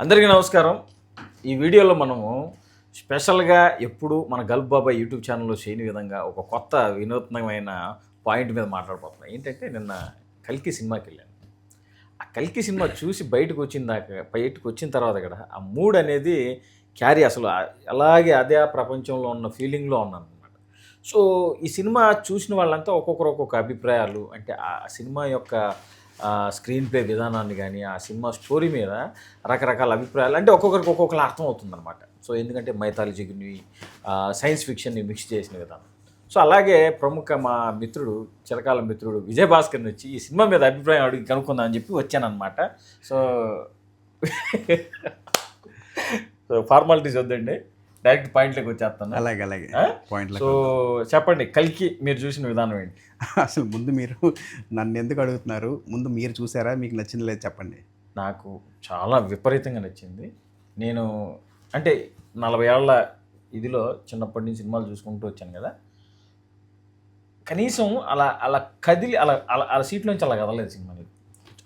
అందరికీ నమస్కారం. ఈ వీడియోలో మనము స్పెషల్గా ఎప్పుడు మన గల్ఫ్ బాబాయ్ యూట్యూబ్ ఛానల్లో చేయని విధంగా ఒక కొత్త వినూత్నమైన పాయింట్ మీద మాట్లాడబోతున్నాం. ఏంటంటే నిన్న కల్కి సినిమాకి వెళ్ళాను. ఆ కల్కి సినిమా చూసి బయటకు వచ్చిన దాకా బయటకు వచ్చిన తర్వాత కూడా ఆ మూడ్ అనేది క్యారీ అసలు అలాగే అదే ప్రపంచంలో ఉన్న ఫీలింగ్లో ఉన్నాను అనమాట సో ఈ సినిమా చూసిన వాళ్ళంతా ఒక్కొక్కరు ఒక్కొక్క అభిప్రాయాలు అంటే ఆ సినిమా యొక్క స్క్రీన్ ప్లే విధానాన్ని కానీ ఆ సినిమా స్టోరీ మీద రకరకాల అభిప్రాయాలు అంటే ఒక్కొక్కరికి ఒక్కొక్కరు అర్థం అవుతుందన్నమాట సో ఎందుకంటే మైథాలజీని సైన్స్ ఫిక్షన్ని మిక్స్ చేసిన విధానం. సో అలాగే ప్రముఖ మా మిత్రుడు చిరకాల మిత్రుడు విజయ్ భాస్కర్ని వచ్చి ఈ సినిమా మీద అభిప్రాయం అడిగి కనుక్కుందామని చెప్పి వచ్చానమాట సో సో ఫార్మాలిటీస్ వద్దండి. డైరెక్ట్ పాయింట్లోకి వచ్చేస్తాను. అలాగే అలాగే? పాయింట్లు సో చెప్పండి కలికి మీరు చూసిన విధానం ఏంటి? అసలు ముందు మీరు నన్ను ఎందుకు అడుగుతున్నారు? ముందు మీరు చూసారా? మీకు నచ్చింది లేదు చెప్పండి. నాకు చాలా విపరీతంగా నచ్చింది. నేను అంటే నలభై ఏళ్ళ ఇదిలో చిన్నప్పటి నుంచి సినిమాలు చూసుకుంటూ వచ్చాను కదా. కనీసం అలా అలా కదిలి అలా అలా అలా సీట్ నుంచి అలా కదలేదు సినిమాని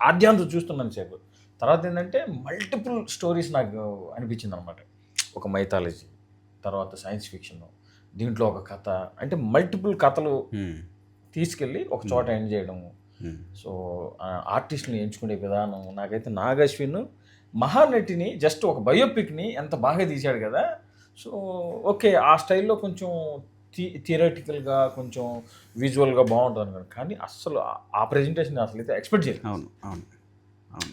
ఆద్యాంతం చూస్తున్నాను సేపు. తర్వాత ఏంటంటే మల్టిపుల్ స్టోరీస్ నాకు అనిపించింది అనమాట ఒక మైథాలజీ తర్వాత సైన్స్ ఫిక్షన్ దీంట్లో ఒక కథ అంటే మల్టిపుల్ కథలు. తీసుకెళ్ళి ఒక చోట ఎండ్ చేయడము. సో ఆర్టిస్ట్ని ఎంచుకునే విధానం నాకైతే నాగశ్విన్ మహానటిని జస్ట్ ఒక బయోపిక్ని ఎంత బాగా తీశాడు కదా. సో ఓకే ఆ స్టైల్లో కొంచెం థి థియరటికల్గా కొంచెం విజువల్గా బాగుంటుంది అనుకోండి కానీ అస్సలు ఆ- ప్రజెంటేషన్ అసలు అయితే ఎక్స్పెక్ట్ చేయలేదు. అవును అవును అవును.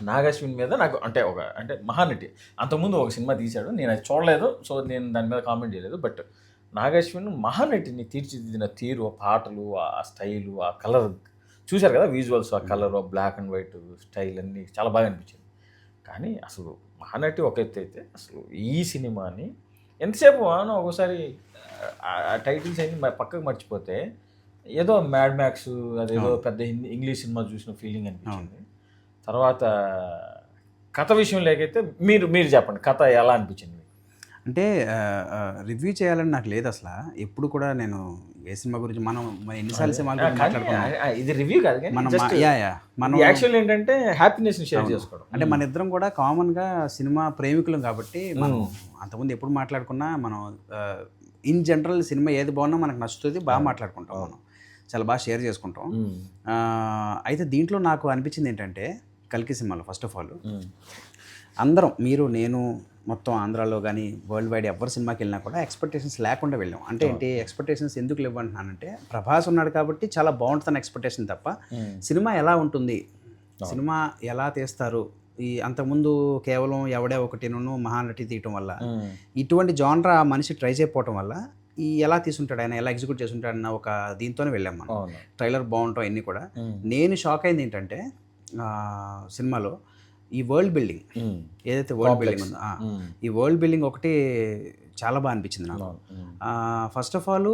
నాగశ్విన్ మీద నాకు అంటే ఒక అంటే మహానటి. అంతకుముందు ఒక సినిమా తీశాడు. నేను అది చూడలేదు. సో నేను దాని మీద కామెంట్ చేయలేదు. బట్ నాగశ్విన్ మహానటిని తీర్చిదిద్దిన తీరు ఆ పాటలు ఆ స్టైలు ఆ కలర్ చూశారు కదా విజువల్స్ ఆ colour black and white style అన్నీ చాలా బాగా అనిపించింది. కానీ అసలు మహానటి ఒక ఎత్తు అయితే అసలు ఈ సినిమాని ఎంతసేపు అవును ఒకసారి ఆ టైటిల్స్ అన్ని పక్కకు మర్చిపోతే ఏదో మ్యాడ్ మ్యాక్స్ అదేదో పెద్ద హిందీ ఇంగ్లీష్ సినిమా చూసిన ఫీలింగ్ అనిపించింది. తర్వాత కథ విషయం లేకైతే మీరు మీరు చెప్పండి కథ ఎలా అనిపించింది? అంటే రివ్యూ చేయాలని నాకు లేదు అసలు. ఎప్పుడు కూడా నేను ఏ సినిమా గురించి మనం ఎన్నిసార్లు సినిమాల ఇది రివ్యూ కాదు మనం మనం యాక్చువల్ ఏంటంటే హ్యాపీనెస్ షేర్. చేసుకోవడం. అంటే మన ఇద్దరం కూడా కామన్గా సినిమా ప్రేమికులం కాబట్టి మనం అంతకుముందు ఎప్పుడు మాట్లాడుకున్నా మనం ఇన్ జనరల్ సినిమా ఏది బాగున్నా మనకు నచ్చుతుంది బాగా మాట్లాడుకుంటాం మనం. చాలా బాగా షేర్ చేసుకుంటాం. అయితే దీంట్లో నాకు అనిపించింది ఏంటంటే కల్కి సినిమాలో ఫస్ట్ ఆఫ్ ఆల్. అందరం మీరు నేను మొత్తం ఆంధ్రాలో కానీ వరల్డ్ వైడ్ ఎవరి సినిమాకి వెళ్ళినా కూడా ఎక్స్పెక్టేషన్స్ లేకుండా వెళ్ళాం. అంటే ఏంటి ఎక్స్పెక్టేషన్స్ ఎందుకు లేవంటున్నానంటే ప్రభాస్ ఉన్నాడు కాబట్టి చాలా బాగుంటుంది ఎక్స్పెక్టేషన్ తప్ప. సినిమా ఎలా ఉంటుంది? సినిమా ఎలా తీస్తారు? ఈ అంతకుముందు కేవలం ఎవడే ఒకటిను మహానటి తీయటం వల్ల. ఇటువంటి జానరా మనిషి ట్రై చేయకపోవటం వల్ల ఈ ఎలా తీసుంటాడు ఆయన ఎలా ఎగ్జిక్యూట్ చేసుంటాడు అన్న ఒక దీంతోనే వెళ్ళాం మనం. ట్రైలర్ బాగుంటాం అన్నీ కూడా. నేను షాక్ అయింది ఏంటంటే సినిమాలో ఈ వరల్డ్ బిల్డింగ్. ఏదైతే వరల్డ్. బిల్డింగ్ ఉందో. ఈ వరల్డ్ బిల్డింగ్ ఒకటి చాలా బాగా అనిపించింది నాకు. ఫస్ట్ ఆఫ్ ఆల్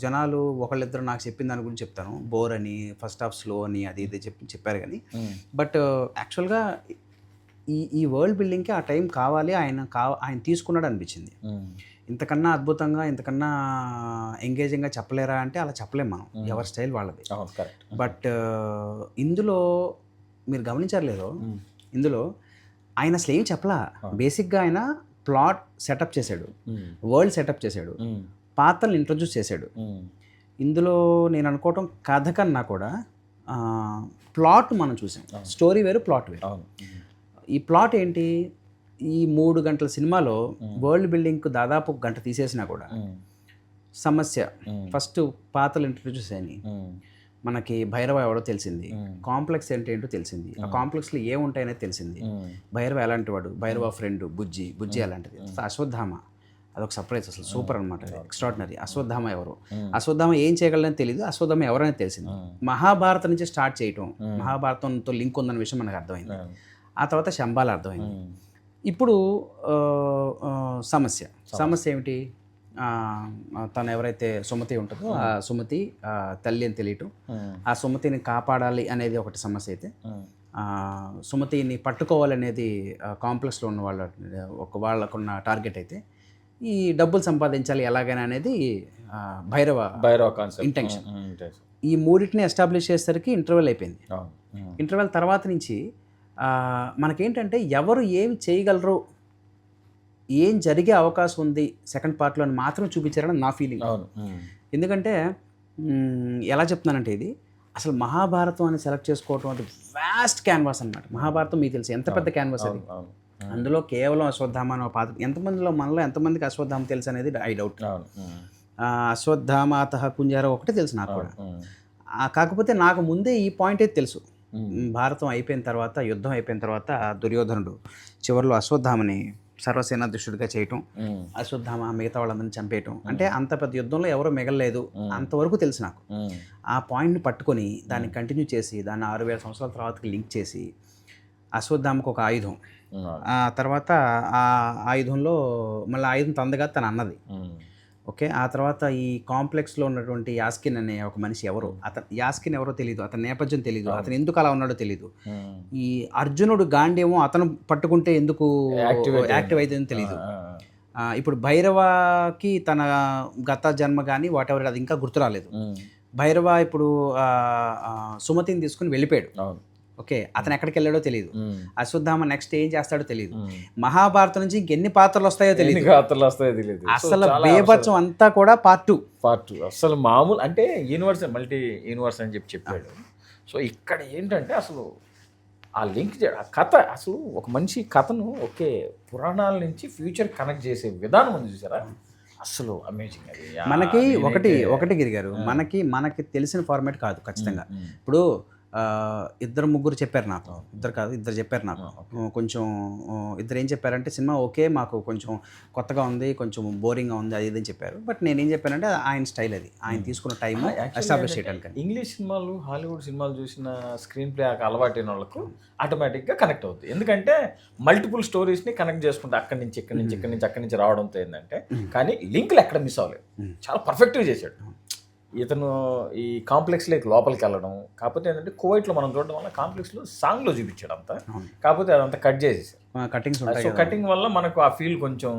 జనాలు ఒకళ్ళిద్దరు నాకు చెప్పిన దాని గురించి చెప్తాను బోర్ అని ఫస్ట్ హాఫ్ స్లో అని అది ఇది చెప్పి చెప్పారు కానీ. బట్ యాక్చువల్గా ఈ ఈ వరల్డ్ బిల్డింగ్కి ఆ టైం కావాలి ఆయన కా ఆయన తీసుకున్నాడు అనిపించింది. ఇంతకన్నా అద్భుతంగా ఇంతకన్నా ఎంగేజింగ్గా చెప్పలేరా అంటే అలా చెప్పలేం మనం ఎవరి స్టైల్ వాళ్ళది బట్ ఇందులో మీరు గమనించారు లేదో. ఇందులో ఆయన అసలు ఏం చెప్పలా బేసిక్గా ఆయన ప్లాట్ సెటప్ చేశాడు. వరల్డ్ సెటప్ చేశాడు. పాత్రలు ఇంట్రొడ్యూస్ చేశాడు. ఇందులో నేను అనుకోవటం కథ కన్నా కూడా ప్లాట్ మనం చూసాం స్టోరీ వేరు ప్లాట్ వేరు. ఈ ప్లాట్ ఏంటి ఈ మూడు గంటల సినిమాలో వరల్డ్ బిల్డింగ్కు దాదాపు గంట తీసేసినా కూడా. సమస్య. ఫస్ట్ పాత్రలు ఇంట్రొడ్యూస్ అయినాయి. మనకి భైరవ ఎవడో తెలిసింది. కాంప్లెక్స్ ఏంటి ఏంటో తెలిసింది. ఆ కాంప్లెక్స్లో ఏముంటాయనేది తెలిసింది. భైరవ ఎలాంటి వాడు భైరవ ఫ్రెండ్ బుజ్జి బుజ్జి అలాంటిది అశ్వత్థామ. అదొక సర్ప్రైజ్ అసలు సూపర్ అనమాట ఎక్స్ట్రాడినరీ అశ్వత్థామ ఎవరు? అశ్వత్థామ ఏం చేయగలదని తెలియదు అశ్వత్థామ ఎవరైనా తెలిసింది. మహాభారతం నుంచి స్టార్ట్ చేయటం. మహాభారతంతో లింక్ ఉందన్న విషయం మనకు అర్థమైంది. ఆ తర్వాత శంబాల అర్థమైంది. ఇప్పుడు సమస్య. సమస్య ఏమిటి? తను ఎవరైతే సుమతి ఉంటుందో ఆ సుమతి తల్లి అని తెలియటం. ఆ సుమతిని కాపాడాలి అనేది ఒకటి సమస్య అయితే సుమతిని పట్టుకోవాలనేది కాంప్లెక్స్లో ఉన్న వాళ్ళ ఒక వాళ్ళకున్న టార్గెట్ అయితే ఈ డబ్బులు సంపాదించాలి ఎలాగైనా అనేది భైరవ భైరవ కాన్సెప్ట్. Intention. ఈ మూడింటిని ఎస్టాబ్లిష్ చేసేసరికి ఇంటర్వెల్ అయిపోయింది. ఇంటర్వెల్ తర్వాత నుంచి మనకేంటంటే ఎవరు ఏమి చేయగలరు ఏం జరిగే అవకాశం ఉంది సెకండ్ పార్ట్లో అని మాత్రం చూపించారని నా ఫీలింగ్. ఎందుకంటే ఎలా చెప్తున్నానంటే ఇది అసలు మహాభారతం అని సెలెక్ట్ చేసుకోవటం అది వ్యాస్ట్ క్యాన్వాస్ అన్నమాట. మహాభారతం మీకు తెలుసు. ఎంత పెద్ద క్యాన్వాస్ అది? అందులో కేవలం అశ్వత్థామ అనే పాత్ర. ఎంతమందిలో మనలో ఎంతమందికి అశ్వత్థామ తెలుసు అనేది ఐ డౌట్. అశ్వత్థామాత కుంజార ఒకటే తెలుసు నాకు కూడా. కాకపోతే నాకు ముందే ఈ పాయింట్ అయితే తెలుసు భారతం అయిపోయిన తర్వాత యుద్ధం అయిపోయిన తర్వాత దుర్యోధనుడు చివరిలో అశ్వత్థామని సర్వసేనాధ్యక్షుడిగా చేయటం. అశ్వత్థామ మిగతా వాళ్ళందరినీ చంపేయటం అంటే అంత పెద్ద యుద్ధంలో ఎవరో మిగలలేదు అంతవరకు తెలుసు నాకు. ఆ పాయింట్ని పట్టుకొని దాన్ని కంటిన్యూ చేసి దాన్ని ఆరు వేల సంవత్సరాల తర్వాతకి లింక్ చేసి అశ్వత్థామకు ఒక ఆయుధం. ఆ తర్వాత ఆ ఆయుధంలో మళ్ళీ ఆయుధం తందగా తను అన్నది. ఓకే? ఆ తర్వాత ఈ కాంప్లెక్స్లో ఉన్నటువంటి యాస్కిన్ అనే ఒక మనిషి ఎవరు అతను యాస్కిన్ ఎవరో తెలియదు అతని నేపథ్యం తెలియదు అతను ఎందుకు అలా ఉన్నాడో తెలియదు. ఈ అర్జునుడు గాంధేమో అతను పట్టుకుంటే ఎందుకు యాక్టివ్ అయిందని తెలియదు ఇప్పుడు భైరవకి తన గత జన్మ కానీ వాట్ ఎవర్ అది ఇంకా గుర్తు రాలేదు. భైరవ ఇప్పుడు సుమతిని తీసుకుని వెళ్ళిపోయాడు. ఓకే అతను ఎక్కడికి వెళ్ళాడో తెలియదు. అశ్వత్థామ నెక్స్ట్ ఏం చేస్తాడో తెలియదు. మహాభారతం నుంచి ఇంకెన్ని పాత్రలు వస్తాయో తెలియదు ఎన్ని గాత్రలు వస్తాయో తెలియదు అసలు బేబత్సం అంతా కూడా పార్ట్ టూ పార్ట్ టూ అసలు మామూలు అంటే యూనివర్స్ మల్టీ యూనివర్స్ అని చెప్పి చెప్పాడు. సో ఇక్కడ ఏంటంటే అసలు ఆ లింక్ ఆ కథ అసలు ఒక మనిషి కథను ఒకే పురాణాల నుంచి ఫ్యూచర్ కనెక్ట్ చేసే విధానం ఉంది చూసారా? అసలు అమేజింగ్ అది. మనకి ఒకటి ఒకటి గిరిగారు మనకి మనకి తెలిసిన ఫార్మాట్ కాదు ఖచ్చితంగా. ఇప్పుడు ఇద్దరు ముగ్గురు చెప్పారు నాకు ఇద్దరు కాదు ఇద్దరు చెప్పారు నాకు కొంచెం ఇద్దరు ఏం చెప్పారంటే సినిమా ఓకే మాకు కొంచెం కొత్తగా ఉంది కొంచెం బోరింగ్గా ఉంది అది ఇది అని చెప్పారు. బట్ నేనేం చెప్పానంటే ఆయన స్టైల్ అది. ఆయన తీసుకున్న టైం ఎస్టాబ్లిష్ చేయడానికి ఇంగ్లీష్ సినిమాలు హాలీవుడ్ సినిమాలు చూసిన స్క్రీన్ ప్లే అలవాటైన వాళ్ళకు ఆటోమేటిక్గా కనెక్ట్ అవుతుంది ఎందుకంటే మల్టిపుల్ స్టోరీస్ని కనెక్ట్ చేసుకుంటే అక్కడి నుంచి ఇక్కడి నుంచి ఇక్కడి నుంచి అక్కడి నుంచి రావడంతో ఏంటంటే కానీ లింకులు ఎక్కడ మిస్ అవ్వలేదు. చాలా పర్ఫెక్ట్గా చేశాడు. ఇతను ఈ కాంప్లెక్స్లోకి లోపలికి వెళ్ళడం కాకపోతే ఏంటంటే కువైట్లో మనం చూడడం వల్ల కాంప్లెక్స్లో సాంగ్లో చూపించాడు అంతా. కాకపోతే అదంతా కట్ చేసేసారు. కటింగ్స్ ఉంటాయి సో. కటింగ్ వల్ల మనకు ఆ ఫీల్ కొంచెం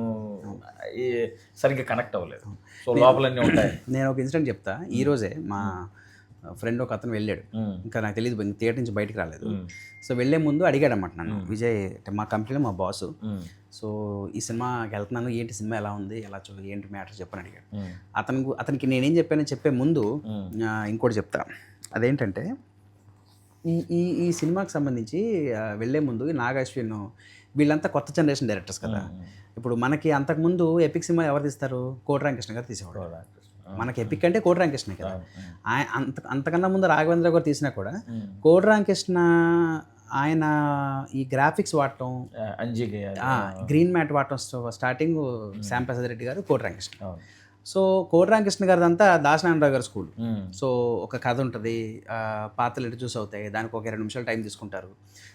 సరిగ్గా కనెక్ట్ అవ్వలేదు. సో లోపలన్నీ ఉంటాయి. నేను ఒక ఇన్సిడెంట్ చెప్తా. ఈ రోజే మా ఫ్రెండ్ ఒక అతను వెళ్ళాడు. ఇంకా నాకు తెలియదు థియేటర్ నుంచి బయటికి రాలేదు. సో వెళ్ళే ముందు అడిగాడు అనమాట నన్ను విజయ్ అంటే మా కంపెనీలో మా బాసు. సో ఈ సినిమాకి వెళ్తున్నాను ఏంటి సినిమా ఎలా ఉంది ఎలా చూ ఏంటి మ్యాటర్ చెప్పని అడిగాడు. అతనికి అతనికి నేనేం చెప్పానో చెప్పే ముందు ఇంకోటి చెప్తా. అదేంటంటే ఈ ఈ ఈ సినిమాకి సంబంధించి వెళ్ళే ముందు ఈ నాగ్ అశ్విన్ వీళ్ళంతా కొత్త జనరేషన్ డైరెక్టర్స్ కదా. ఇప్పుడు మనకి అంతకుముందు ఎపిక్ సినిమా ఎవరు తీస్తారు? కోటి రామకృష్ణ గారు తీసేవాడు. మనకి ఎపిక్ అంటే కోటి రామకృష్ణ కదా. ఆయన అంత అంతకన్నా ముందు రాఘవేంద్ర గారు తీసినా కూడా కోటి రామకృష్ణ ఆయన ఈ గ్రాఫిక్స్ వాడటం గ్రీన్ మ్యాట్ వాడటం స్టార్టింగ్ శ్యామ్ ప్రసాద్ రెడ్డి గారు కోటి రామకృష్ణ సో కోటి రామకృష్ణ గారిదంతా దాసనారాయణరావు గారి స్కూల్. సో ఒక కథ ఉంటుంది పాత్రలు ఇంట్రడ్యూస్ అవుతాయి దానికి ఒక రెండు నిమిషాలు టైం తీసుకుంటారు.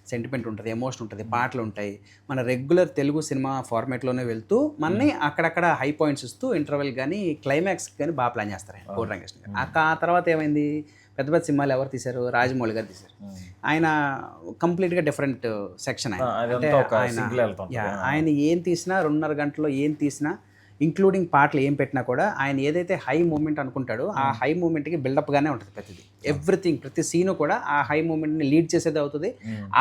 సెంటిమెంట్ ఉంటుంది ఎమోషన్ ఉంటుంది పాటలు ఉంటాయి. మన రెగ్యులర్ తెలుగు సినిమా ఫార్మేట్లోనే వెళ్తూ మనని అక్కడక్కడ హై పాయింట్స్ ఇస్తూ ఇంటర్వెల్ కానీ క్లైమాక్స్ కానీ బాగా ప్లాన్ చేస్తారు ఆయన, కోటి రామకృష్ణ గారు. ఆ- తర్వాత ఏమైంది? పెద్ద పెద్ద సినిమాలు ఎవరు తీశారు? రాజమౌళి గారు తీశారు. ఆయన కంప్లీట్గా డిఫరెంట్ సెక్షన్ ఆయన. ఆయన ఏం తీసినా రెండున్నర గంటలో ఏం తీసినా ఇంక్లూడింగ్ పాటలు ఏం పెట్టినా కూడా ఆయన ఏదైతే హై మూమెంట్ అనుకుంటాడో ఆ హై మూమెంట్కి బిల్డప్గానే ఉంటుంది ప్రతిదీ. ఎవ్రీథింగ్ ప్రతి సీను కూడా ఆ హై మూమెంట్ని లీడ్ చేసేది అవుతుంది.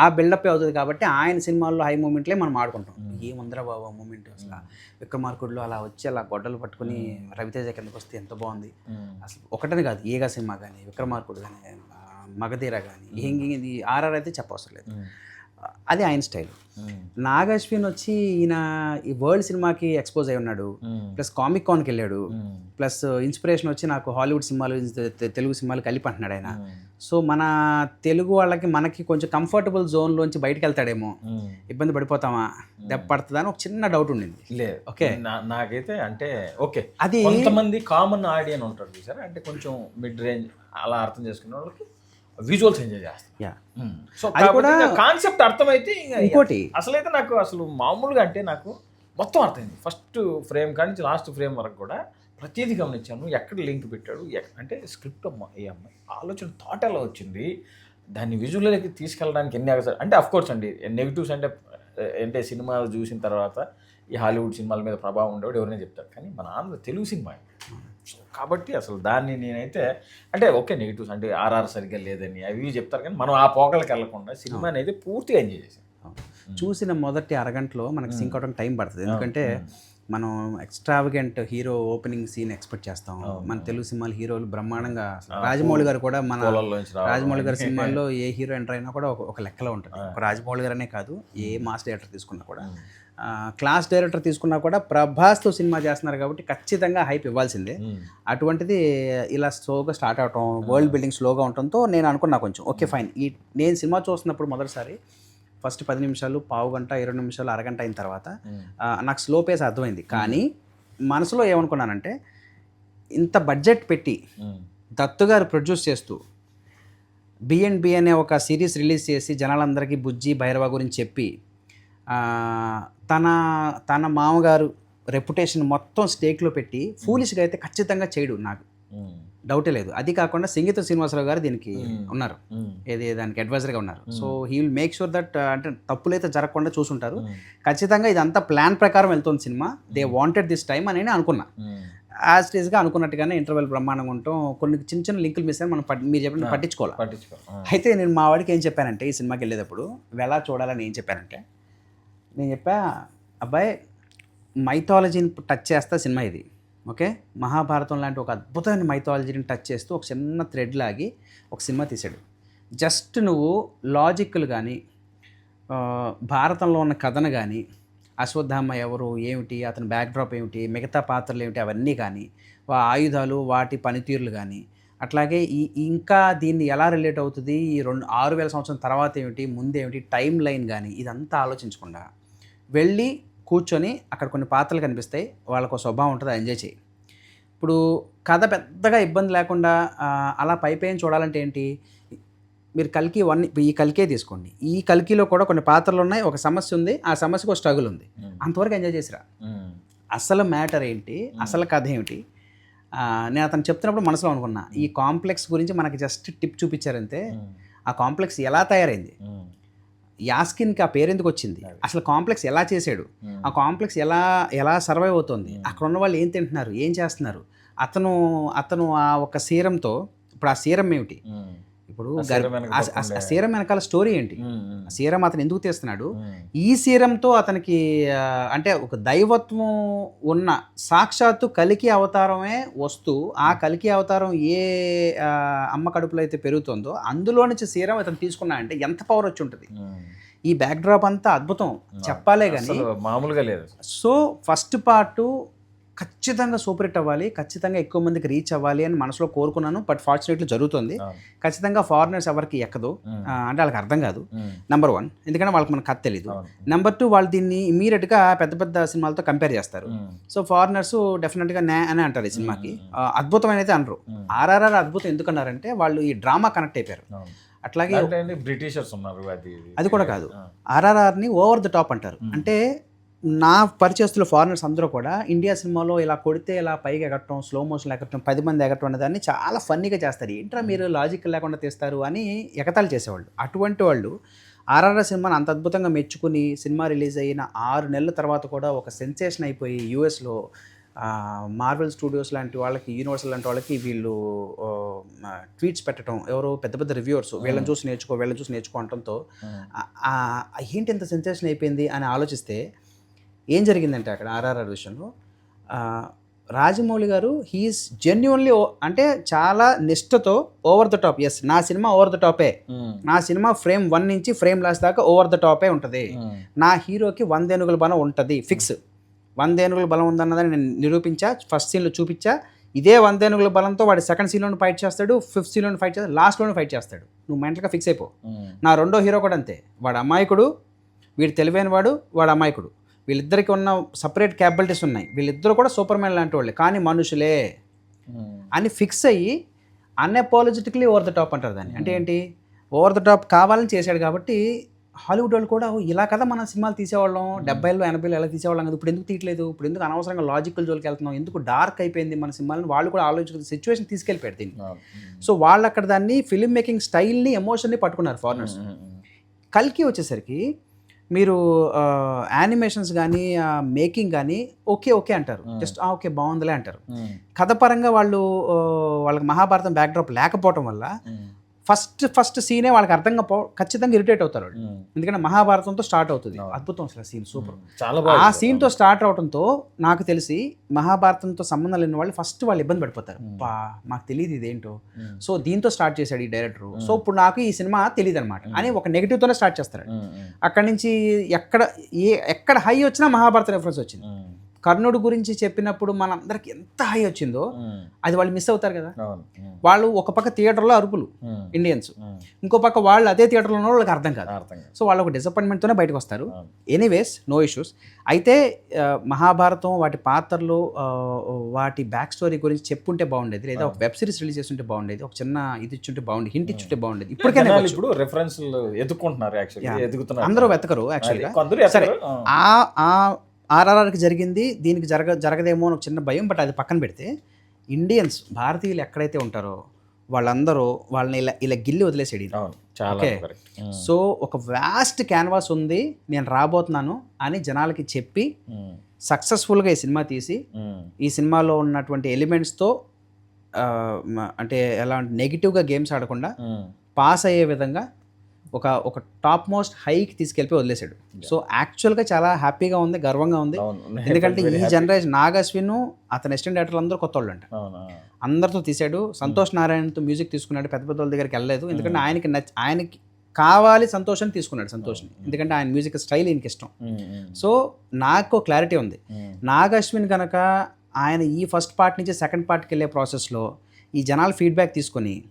ఆ బిల్డప్ అవుతుంది కాబట్టి ఆయన సినిమాల్లో హై మూమెంట్లే మనం ఆడుకుంటాం. ఏముందరా బాబు ఆ మూమెంట్ అసలు విక్రమార్కుడులో అలా వచ్చి అలా గొడ్డలు పట్టుకుని రవితేజ కిందకు వస్తే ఎంత బాగుంది. అసలు ఒకటని కాదు ఏగా సినిమా కానీ విక్రమార్కుడు కానీ మగధీర కానీ ఏం ఇది ఆర్ఆర్ అయితే చెప్పవసరం లేదు. అది ఆయన స్టైల్. నాగ్ అశ్విన్ వచ్చి ఈయన ఈ వరల్డ్ సినిమాకి ఎక్స్పోజ్ అయి ఉన్నాడు. ప్లస్ కామిక్ కాన్కి వెళ్ళాడు. ప్లస్ ఇన్స్పిరేషన్ వచ్చి నాకు హాలీవుడ్ సినిమాలు తెలుగు సినిమాలు కలిపి అంటున్నాడు ఆయన. సో మన తెలుగు వాళ్ళకి మనకి కొంచెం కంఫర్టబుల్ జోన్లోంచి బయటకు వెళ్తాడేమో. ఇబ్బంది పడిపోతామా? దెబ్బ పడుతుందా అని ఒక చిన్న డౌట్ ఉండింది. లేదు. ఓకే. నాకైతే అంటే ఓకే. అది కొంతమంది కామన్ ఆడియన్ ఉంటారు చూసారా? అంటే కొంచెం మిడ్ రేంజ్ అలా అర్థం చేసుకునే వాళ్ళకి విజువల్స్ ఎంజాయ్ చేస్తారు యా సో అది కూడా- కాన్సెప్ట్ అర్థమైతే ఇంకా ఇంకోటి. అసలైతే నాకు అసలు మామూలుగా అంటే నాకు మొత్తం అర్థమైంది. ఫస్ట్ ఫ్రేమ్ కాడి నుంచి లాస్ట్ ఫ్రేమ్ వరకు కూడా ప్రతిదీ గమనించాను. ఎక్కడ లింక్ పెట్టాడు? అంటే స్క్రిప్ట్ అమ్మ ఏ అమ్మాయి? ఆలోచన థాట్ ఎలా వచ్చింది? దాన్ని విజువల్లోకి తీసుకెళ్ళడానికి ఎన్ని అవసరం అంటే కోర్స్ అండి నెగిటివ్స్ అంటే అంటే సినిమాలు చూసిన తర్వాత ఈ హాలీవుడ్ సినిమాల మీద ప్రభావం ఉండేవాడు ఎవరైనా చెప్తారు కానీ మన ఆంధ్ర తెలుగు సినిమా కాబట్టి అసలు దాన్ని నేనైతే అంటే ఓకే నెగిటివ్స్ అంటే ఆర్ఆర్ సరిగ్గా లేదని అవి చెప్తారు కానీ మనం ఆ పోకలకి వెళ్ళకుండా సినిమా అనేది పూర్తిగా ఎంజాయ్ చేసాం. చూసిన మొదటి అరగంటలో మనకి సింక్ అవడానికి టైం పడుతుంది. ఎందుకంటే మనం extravagant hero opening scene expect చేస్తాం. మన తెలుగు సినిమాలు హీరోలు బ్రహ్మాండంగా అసలు రాజమౌళి గారు కూడా మన. రాజమౌళి గారి సినిమాల్లో ఏ హీరో ఎంటర్ అయినా కూడా ఒక లెక్కలో ఉంటుంది. ఒక రాజమౌళి గారనే కాదు ఏ మాస్ డైరెక్టర్ తీసుకున్నా కూడా. క్లాస్ డైరెక్టర్ తీసుకున్నా కూడా ప్రభాస్తో సినిమా చేస్తున్నారు కాబట్టి ఖచ్చితంగా హైప్ ఇవ్వాల్సిందే. ఉమ్. అటువంటిది ఇలా స్లోగా స్టార్ట్ అవటం వరల్డ్ బిల్డింగ్ స్లోగా అవటంతో నేను అనుకున్నా కొంచెం. ఓకే ఫైన్ ఈ నేను సినిమా చూస్తున్నప్పుడు మొదటిసారి ఫస్ట్ పది నిమిషాలు పావు గంట ఇరవై నిమిషాలు అరగంట అయిన తర్వాత ఆ, నాకు స్లో పేస్ అర్థమైంది. కానీ మనసులో ఏమనుకున్నానంటే ఇంత బడ్జెట్ పెట్టి. దత్తు గారు ప్రొడ్యూస్ చేస్తూ బిఎండ్బి అనే ఒక సిరీస్ రిలీజ్ చేసి జనాలందరికీ బుజ్జి భైరవ గురించి చెప్పి తన తన మామగారు రెప్యుటేషన్ మొత్తం స్టేక్లో పెట్టి ఫూలిష్గా అయితే ఖచ్చితంగా చేయడు నాకు. డౌటే లేదు. అది కాకుండా సంగీత శ్రీనివాసరావు గారు దీనికి ఉన్నారు. ఏది దానికి అడ్వైజర్గా ఉన్నారు. So he will make sure that అంటే తప్పులైతే జరగకుండా చూసుంటారు. ఖచ్చితంగా ఇదంతా ప్లాన్ ప్రకారం వెళ్తుంది cinema. They wanted this time అని నేను అనుకున్నా. యాజ్ టీజ్గా అనుకున్నట్టుగానే ఇంటర్వెల్ బ్రహ్మాండంగా ఉంటాం కొన్ని చిన్న చిన్న లింకులు మిస్ అని మనం మీరు చెప్పిన పట్టించుకోవాలి. అయితే నేను మా వాడికి ఏం చెప్పానంటే ఈ సినిమాకి వెళ్ళేటప్పుడు ఎలా చూడాలని ఏం చెప్పానంటే నేను చెప్పా అబ్బాయి మైథాలజీని టచ్ చేస్తా సినిమా ఇది. ఓకే? మహాభారతం లాంటి ఒక అద్భుతమైన మైథాలజీని టచ్ చేస్తూ ఒక చిన్న థ్రెడ్ లాగి ఒక సినిమా తీశాడు. జస్ట్ నువ్వు లాజిక్లు కానీ భారతంలో ఉన్న కథను కానీ అశ్వత్థామ ఎవరు ఏమిటి అతని బ్యాక్డ్రాప్ ఏమిటి మిగతా పాత్రలు ఏమిటి అవన్నీ కానీ వా ఆయుధాలు వాటి పనితీరులు కానీ అట్లాగే ఈ ఇంకా దీన్ని ఎలా రిలేట్ అవుతుంది ఈ రెండు ఆరు వేల సంవత్సరం తర్వాత ఏమిటి ముందేమిటి టైం లైన్ కానీ ఇదంతా ఆలోచించకుండా వెళ్ళి కూర్చొని అక్కడ కొన్ని పాత్రలు కనిపిస్తాయి. వాళ్ళకు స్వభావం ఉంటుంది ఎంజాయ్ చేయి. ఇప్పుడు కథ పెద్దగా ఇబ్బంది లేకుండా అలా పై పైన చూడాలంటే ఏంటి? మీరు కల్కి వన్ ఈ కల్కే తీసుకోండి. ఈ కల్కిలో కూడా కొన్ని పాత్రలు ఉన్నాయి. ఒక సమస్య ఉంది. ఆ సమస్యకు ఒక స్ట్రగుల్ ఉంది. అంతవరకు ఎంజాయ్ చేసిరా. అసలు మ్యాటర్ ఏంటి? అసలు కథ ఏమిటి? నేను అతను చెప్తున్నప్పుడు మనసులో అనుకున్నా. ఈ కాంప్లెక్స్ గురించి మనకి జస్ట్ టిప్ చూపించారంతే. ఆ కాంప్లెక్స్ ఎలా తయారైంది. యాస్కిన్కి ఆ పేరు ఎందుకు వచ్చింది అసలు కాంప్లెక్స్ ఎలా చేశాడు. ఆ కాంప్లెక్స్ ఎలా ఎలా సర్వైవ్ అవుతుంది? అక్కడ ఉన్న వాళ్ళు ఏం తింటున్నారు? ఏం చేస్తున్నారు? అతను అతను ఆ ఒక సీరంతో ఇప్పుడు ఆ సీరం ఏమిటి. ఇప్పుడు ఆ సీరం వెనకాల స్టోరీ ఏంటి. ఆ సీరం అతను ఎందుకు తీస్తున్నాడు. ఈ సీరంతో అతనికి అంటే ఒక దైవత్వం ఉన్న సాక్షాత్తు కలికి అవతారమే వస్తూ ఆ కలికి అవతారం ఏ అమ్మ కడుపులో అయితే పెరుగుతుందో అందులో నుంచి సీరం అతను తీసుకున్నా అంటే ఎంత పవర్ వచ్చి ఉంటుంది. ఈ బ్యాక్ డ్రాప్ అంతా అద్భుతం. చెప్పాలే కానీ మామూలుగా లేదు. సో ఫస్ట్ పార్ట్ ఖచ్చితంగా సూపర్ హిట్ అవ్వాలి ఖచ్చితంగా ఎక్కువ మందికి రీచ్ అవ్వాలి అని మనసులో కోరుకున్నాను బట్ ఫార్చునేట్లీ జరుగుతుంది. ఖచ్చితంగా ఫారినర్స్ ఎవరికి ఎక్కదు అంటే వాళ్ళకి అర్థం కాదు. నెంబర్ వన్ ఎందుకంటే వాళ్ళకి మనకు కథ తెలీదు. నెంబర్ టూ వాళ్ళు దీన్ని ఇమీడియట్గా పెద్ద పెద్ద సినిమాలతో కంపేర్ చేస్తారు. సో ఫారినర్స్ డెఫినెట్గా నే అని అంటారు ఈ సినిమాకి అద్భుతమైన అయితే అనరు. ఆర్ఆర్ఆర్ అద్భుతం ఎందుకు అన్నారంటే వాళ్ళు ఈ డ్రామా కనెక్ట్ అయిపోయారు. అట్లాగే బ్రిటిషర్స్ ఉన్నారు అది. అది కూడా కాదు. ఆర్ఆర్ఆర్ని ఓవర్ ద టాప్ అంటారు అంటే నా పరిచయస్తులు ఫారినర్స్ అందరూ కూడా ఇండియా సినిమాలో ఇలా కొడితే ఇలా పైకి ఎగట్టడం స్లో మోషన్ ఎగట్టడం పది మంది ఎగట్టడం అనే దాన్ని చాలా ఫన్నీగా చేస్తారు. ఏంట్రా మీరు లాజిక్ లేకుండా తీస్తారు అని ఎగతాళి చేసేవాళ్ళు. అటువంటి వాళ్ళు ఆర్ఆర్ఆర్ సినిమాని అంత అద్భుతంగా మెచ్చుకుని సినిమా రిలీజ్ అయిన ఆరు నెలల తర్వాత కూడా ఒక సెన్సేషన్ అయిపోయి యూఎస్లో మార్వెల్ స్టూడియోస్ లాంటి వాళ్ళకి యూనివర్సల్ లాంటి వాళ్ళకి వీళ్ళు ట్వీట్స్ పెట్టడం ఎవరో పెద్ద పెద్ద రివ్యూవర్స్ వీళ్ళని చూసి నేర్చుకో వీళ్ళని చూసి నేర్చుకో అనటంతో ఉమ్. ఆ- ఆ- ఏంటి ఇంత సెన్సేషన్ అయిపోయింది అని ఆలోచిస్తే ఏం జరిగిందంటే అక్కడ ఆర్ఆర్ఆర్ విషయంలో రాజమౌళి గారు హీఈస్ జెన్యున్లీ అంటే చాలా నిష్ఠతో ఓవర్ ద టాప్ ఎస్ నా సినిమా ఓవర్ ద టాపే. నా సినిమా ఫ్రేమ్ వన్ నుంచి ఫ్రేమ్ లాస్ట్ దాకా ఓవర్ ద టాపే ఉంటుంది. నా హీరోకి వందేనుగుల బలం ఉంటుంది. ఫిక్స్ వందేనుగుల బలం ఉందన్నదని నేను నిరూపించా ఫస్ట్ సీన్లో చూపించా. ఇదే వందేనుగుల బలంతో వాడు సెకండ్ సీన్లోనే ఫైట్ చేస్తాడు ఫిఫ్త్ సీన్లోనే ఫైట్ చేస్తాడు లాస్ట్లోనే ఫైట్ చేస్తాడు. నువ్వు మెంటల్గా ఫిక్స్ అయిపో. ఉమ్. నా రెండో హీరో కూడా అంతే. వాడు అమాయకుడు వీడు తెలివైన వాడు వాడు అమాయకుడు. వీళ్ళిద్దరికి ఉన్న సపరేట్ క్యాపబిలిటీస్ ఉన్నాయి. వీళ్ళిద్దరు కూడా సూపర్ మ్యాన్ లాంటి వాళ్ళే. కానీ మనుషులే. అని ఫిక్స్ అయ్యి అన్అపాలజెటిక్లీ ఓవర్ ద టాప్ అంటారు దాన్ని. అంటే ఏంటి? ఓవర్ ద టాప్ కావాలని చేశాడు కాబట్టి హాలీవుడ్ వాళ్ళు కూడా "ఓ, ఇలా కదా మనం సినిమాలు తీసేవాళ్ళం. డెబ్బైలో ఎనభైలో ఎలా తీసేవాళ్ళం కదా. ఇప్పుడు ఎందుకు తీయట్లేదు? ఇప్పుడు ఎందుకు అనవసరంగా లాజికల్ జోలికి వెళ్తున్నాం? ఎందుకు డార్క్ అయిపోయింది మన సినిమాలను? వాళ్ళు కూడా ఆలోచించుకున్న సిచ్యువేషన్ తీసుకెళ్ళిపోయాడు దీన్ని. సో వాళ్ళు అక్కడ దాన్ని ఫిల్మ్ మేకింగ్ స్టైల్ని ఎమోషన్ని పట్టుకున్నారు ఫారినర్స్. కల్కి వచ్చేసరికి మీరు యానిమేషన్స్ కానీ మేకింగ్ కానీ ఓకే ఓకే అంటారు. జస్ట్ ఓకే బాగుందిలే అంటారు. కథ పరంగా వాళ్ళు వాళ్ళకి మహాభారతం బ్యాక్డ్రాప్ లేకపోవటం వల్ల ఫస్ట్ ఫస్ట్ సీనే వాళ్ళకి అర్థం కాపో ఖచ్చితంగా ఇరిటేట్ అవుతారు వాళ్ళు. ఎందుకంటే మహాభారతంతో స్టార్ట్ అవుతుంది. అద్భుతం అసలు సీన్ సూపర్. చాలా ఆ సీన్తో స్టార్ట్ అవడంతో నాకు తెలిసి మహాభారతంతో సంబంధం లేని వాళ్ళు ఫస్ట్ వాళ్ళు ఇబ్బంది పడిపోతారు. బా మాకు తెలియదు ఇదేంటో. సో దీంతో స్టార్ట్ చేశాడు ఈ డైరెక్టర్. సో ఇప్పుడు నాకు ఈ సినిమా తెలియదు అనమాట అని ఒక నెగిటివ్తోనే స్టార్ట్ చేస్తాడు అక్కడి నుంచి ఎక్కడ ఏ ఎక్కడ హై వచ్చినా మహాభారత రెఫరెన్స్ వచ్చింది. కర్ణుడు గురించి చెప్పినప్పుడు మనందరికి ఎంత హై వచ్చిందో అది వాళ్ళు మిస్ అవుతారు కదా. వాళ్ళు ఒక పక్క థియేటర్లో అరుపులు ఇండియన్స్ ఇంకో పక్క వాళ్ళు అదే థియేటర్లో ఉన్న వాళ్ళకి అర్థం కాదు. సో వాళ్ళు ఒక డిసప్పాయింట్మెంట్తోనే బయటకు వస్తారు. ఎనీవేస్ నో ఇష్యూస్ అయితే మహాభారతం వాటి పాత్రలు వాటి బ్యాక్ స్టోరీ గురించి చెప్పుంటే బాగుండేది. లేదా ఒక వెబ్ సిరీస్ రిలీజ్ చేస్తుంటే బాగుండేది. ఒక చిన్న ఇది ఇచ్చుంటే బాగుండేది. హింట్ ఇచ్చుంటే బాగుండేది. ఇప్పటికైనా ఇప్పుడు రెఫరెన్స్. ఎదుగుతున్నారు. అందరూ వెతకరు యాక్చువల్గా సరే ఆ ఆర్ఆర్ఆర్కి జరిగింది దీనికి జరగ జరగదేమో అని ఒక చిన్న భయం బట్ అది పక్కన పెడితే ఇండియన్స్ భారతీయులు ఎక్కడైతే ఉంటారో వాళ్ళందరూ వాళ్ళని ఇలా ఇలా గిల్లి వదిలేసేది Okay. కరెక్ట్ సో ఒక వ్యాస్ట్ క్యాన్వాస్ ఉంది నేను రాబోతున్నాను అని జనాలకి చెప్పి సక్సెస్ఫుల్గా ఈ సినిమా తీసి ఈ సినిమాలో ఉన్నటువంటి ఎలిమెంట్స్తో అంటే ఎలా నెగిటివ్గా గేమ్స్ ఆడకుండా పాస్ అయ్యే విధంగా ఒక ఒక టాప్ మోస్ట్ హైకి తీసుకెళ్ళిపోయి వదిలేశాడు. సో యాక్చువల్గా చాలా హ్యాపీగా ఉంది గర్వంగా ఉంది. ఎందుకంటే ఈ జనరేషన్ నాగ్ అశ్విన్ అతని అసిస్టెంట్ డైరెక్టర్లు అందరూ కొత్త వాళ్ళు అంట అందరితో తీశాడు. సంతోష్ నారాయణతో మ్యూజిక్ తీసుకున్నాడు. పెద్ద పెద్ద వాళ్ళ దగ్గరికి వెళ్ళలేదు. ఎందుకంటే ఆయనకి నచ్చ ఆయనకి కావాలి సంతోషాన్ని తీసుకున్నాడు సంతోష్ని. ఎందుకంటే ఆయన మ్యూజిక్ స్టైల్ ఈయనకి ఇష్టం. సో నాకు క్లారిటీ ఉంది. నాగ్ అశ్విన్ కనుక ఆయన ఈ ఫస్ట్ పార్ట్ నుంచి సెకండ్ పార్ట్కి వెళ్ళే ప్రాసెస్లో ఈ జనాల ఫీడ్బ్యాక్ తీసుకొని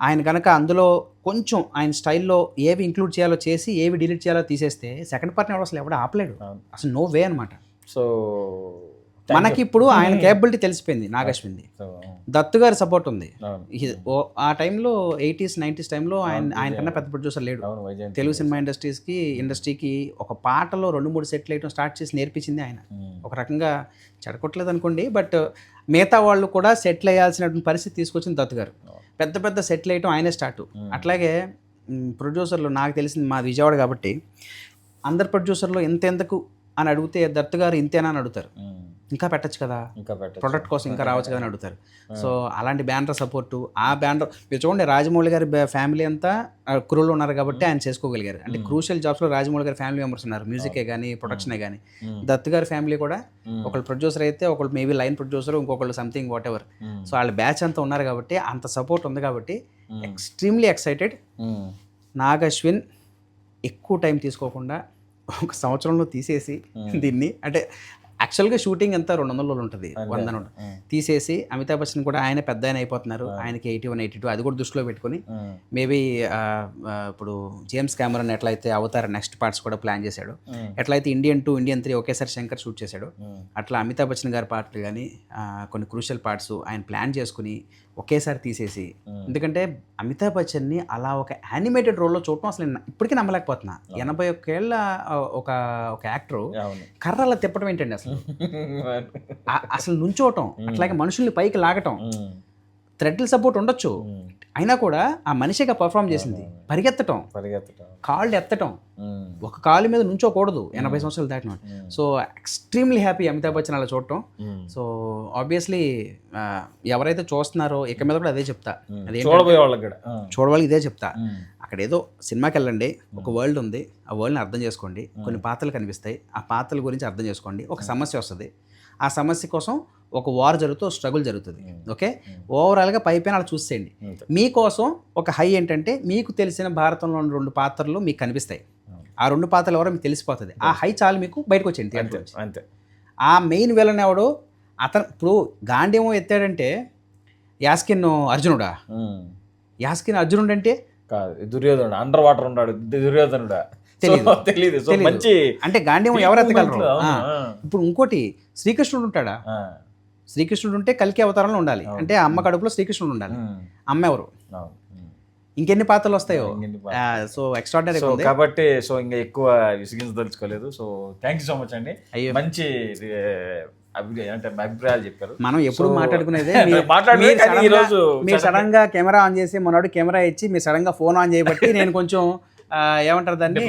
ఆయన కనుక అందులో కొంచెం ఆయన స్టైల్లో ఏవి ఇంక్లూడ్ చేయాలో చేసి ఏవి డిలీట్ చేయాలో తీసేస్తే సెకండ్ పార్ట్ని ఎవడు అసలు ఎవడు ఆపలేడు. అసలు నో వే అనమాట సో మనకి ఇప్పుడు ఆయన కేపబిలిటీ తెలిసిపోయింది నాగశ్విన్ది. దత్తు గారి సపోర్ట్ ఉంది. ఆ టైంలో ఎయిటీస్ నైంటీస్ టైంలో ఆయన ఆయన కన్నా పెద్ద ప్రొడ్యూసర్ లేడు. తెలుగు సినిమా ఇండస్ట్రీస్కి ఇండస్ట్రీకి ఒక పాటలో రెండు మూడు సెట్లు వేయడం స్టార్ట్ చేసి నేర్పించింది ఆయన. ఉమ్. ఒక రకంగా చెడగొట్టలేదు అనుకోండి బట్ మిగతా వాళ్ళు కూడా సెటిల్ అయ్యాల్సినటువంటి పరిస్థితి తీసుకొచ్చింది దత్తు గారు. పెద్ద పెద్ద సెటిల్ వేయటం ఆయనే స్టార్ట్ అట్లాగే మ్, ప్రొడ్యూసర్లు నాకు తెలిసింది మా విజయవాడ కాబట్టి అందరు ప్రొడ్యూసర్లు ఎంత ఎందుకు అని అడిగితే దత్తు గారు ఇంతేనా అని అడుగుతారు. ఇంకా పెట్టచ్చు కదా. ఇంకా ప్రొడక్ట్ కోసం ఇంకా రావచ్చు కదా అని అడుగుతారు. సో అలాంటి బ్యానర్ సపోర్టు ఆ బ్యానర్ మీరు చూడండి రాజమౌళి గారి ఫ్యామిలీ అంతా క్రూలో ఉన్నారు కాబట్టి ఆయన చేసుకోగలిగారు. అంటే క్రూషియల్ జాబ్స్లో రాజమౌళి గారి ఫ్యామిలీ మెంబర్స్ ఉన్నారు. మ్యూజికే కానీ ప్రొడక్షనే కానీ దత్తు గారి ఫ్యామిలీ కూడా ఒకళ్ళు ప్రొడ్యూసర్ అయితే ఒకళ్ళు మేబీ లైన్ ప్రొడ్యూసర్ ఇంకొకళ్ళు సంథింగ్ వాట్ ఎవర్ సో వాళ్ళ బ్యాచ్ అంతా ఉన్నారు కాబట్టి అంత సపోర్ట్ ఉంది కాబట్టి ఎక్స్ట్రీమ్లీ ఎక్సైటెడ్. నాగ్ అశ్విన్ ఎక్కువ టైం తీసుకోకుండా ఒక సంవత్సరంలో తీసేసి దీన్ని అంటే యాక్చువల్గా షూటింగ్ ఎంత? రెండు వందల రోజులు ఉంటుంది. వంద. తీసేసి అమితాబ్ బచ్చన్ కూడా ఆయన పెద్ద ఆయన అయిపోతున్నారు. ఆయనకి ఎయిటీ వన్ ఎయిటీ టూ అది కూడా దృష్టిలో పెట్టుకొని. మేబీ ఇప్పుడు జేమ్స్ కెమెరాన్ ఎట్లయితే అవతార్ నెక్స్ట్ పార్ట్స్ కూడా ప్లాన్ చేశాడు. ఎట్లయితే ఇండియన్ టూ ఇండియన్ త్రీ ఒకేసారి శంకర్ షూట్ చేశాడు. అట్లా అమితాబ్ బచ్చన్ గారి పార్ట్లు కానీ కొన్ని క్రూషియల్ పార్ట్స్ ఆయన ప్లాన్ చేసుకుని ఒకేసారి తీసేసి ఎందుకంటే అమితాబ్ బచ్చన్ని అలా ఒక యానిమేటెడ్ రోల్లో చూడటం అసలు నేను ఇప్పటికీ నమ్మలేకపోతున్నా. ఎనభై ఒకేళ్ళ ఒక ఒక యాక్టరు అవును. కర్ర అలా తిప్పడం ఏంటండి అసలు? అసలు నుంచోవటం. అట్లాగే మనుషుల్ని పైకి లాగటం. థ్రెడ్ల సపోర్ట్ ఉండొచ్చు. అయినా కూడా ఆ మనిషిగా పర్ఫామ్ చేసింది. పరిగెత్తటం. పరిగెత్తడం కాళ్ళు ఎత్తటం. ఒక కాలు మీద నుంచోకూడదు. ఎనభై సంవత్సరాలు దాటిన so extremely happy Amitabh Bachchan అలా చూడటం. సో ఆబ్వియస్లీ ఎవరైతే చూస్తున్నారో ఇక మీద కూడా అదే చెప్తా. అదే చూడబోయే వాళ్ళకి కూడా. చూడవాలి ఇదే చెప్తా. అక్కడ ఏదో సినిమాకి వెళ్ళండి ఒక వరల్డ్ ఉంది ఆ వరల్డ్ని అర్థం చేసుకోండి. కొన్ని పాత్రలు కనిపిస్తాయి ఆ పాత్రల గురించి అర్థం చేసుకోండి. ఒక సమస్య వస్తుంది. ఆ సమస్య కోసం ఒక వార్ జరుగుతూ స్ట్రగుల్ జరుగుతుంది. ఓకే? ఓవరాల్గా పై పైన అలా చూసేయండి. మీకోసం ఒక హై ఏంటంటే మీకు తెలిసిన భారతంలో ఉన్న రెండు పాత్రలు మీకు కనిపిస్తాయి. ఆ రెండు పాత్రలు ఎవరో మీకు తెలిసిపోతుంది. ఆ హై చాలు మీకు బయటకు వచ్చేయండి అంతే. అంతే. ఆ మెయిన్ విలన్ ఎవడు? అతను ఇప్పుడు గాంధీమో ఎత్తాడంటే యాస్కిన్ అర్జునుడా. యాస్కిన్ అర్జునుడు అంటే కాదు. దుర్యోధనుడు అండర్ వాటర్ ఉన్నాడు. దుర్యోధనుడా? తెలియదు. మంచి అంటే గాంధీమో ఎవరు ఎత్తగలరు. ఇప్పుడు ఇంకోటి శ్రీకృష్ణుడు ఉంటాడా. శ్రీకృష్ణుడు ఉంటే కలికి అవతారంలో ఉండాలి. అంటే అమ్మ కడుపులో శ్రీకృష్ణుడు ఉండాలి. అమ్మ ఎవరు. ఇంకెన్ని పాత్రలు వస్తాయో? సో ఎక్స్ట్రాడనరీ ఉంది. కాబట్టి సో ఇంకా ఎక్కువ విసిగించదలుచుకోలేదు. So thank you so much అండి. మంచి అంటే అభిప్రాయాలు చెప్పారు. మనం ఎప్పుడు మాట్లాడుకునేదే మీరు సడన్ గా- ఈరోజు మీరు సడన్గా కెమెరా ఆన్ చేసి మనోడు కెమెరా ఇచ్చి మీరు సడన్గా ఫోన్ ఆన్ చేయబట్టి నేను కొంచెం ఏమంటారు దాన్ని.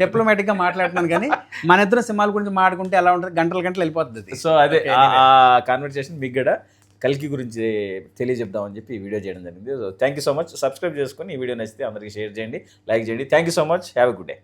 డిప్లొమాటిక్గా మాట్లాడుతున్నాను కానీ మన ఇద్దరు సినిమాల గురించి మాట్లాడుకుంటే ఎలా ఉంటుంది? గంటల గంటలు వెళ్ళిపోతుంది. సో అదే ఆ కాన్వర్సేషన్ మీకు కూడా కల్కి గురించి తెలియజెప్దామని చెప్పి ఈ వీడియో చేయడం జరిగింది. So thank you so much subscribe చేసుకొని ఈ వీడియో నచ్చితే అందరికీ షేర్ చేయండి లైక్ చేయండి. Thank you so much have a good day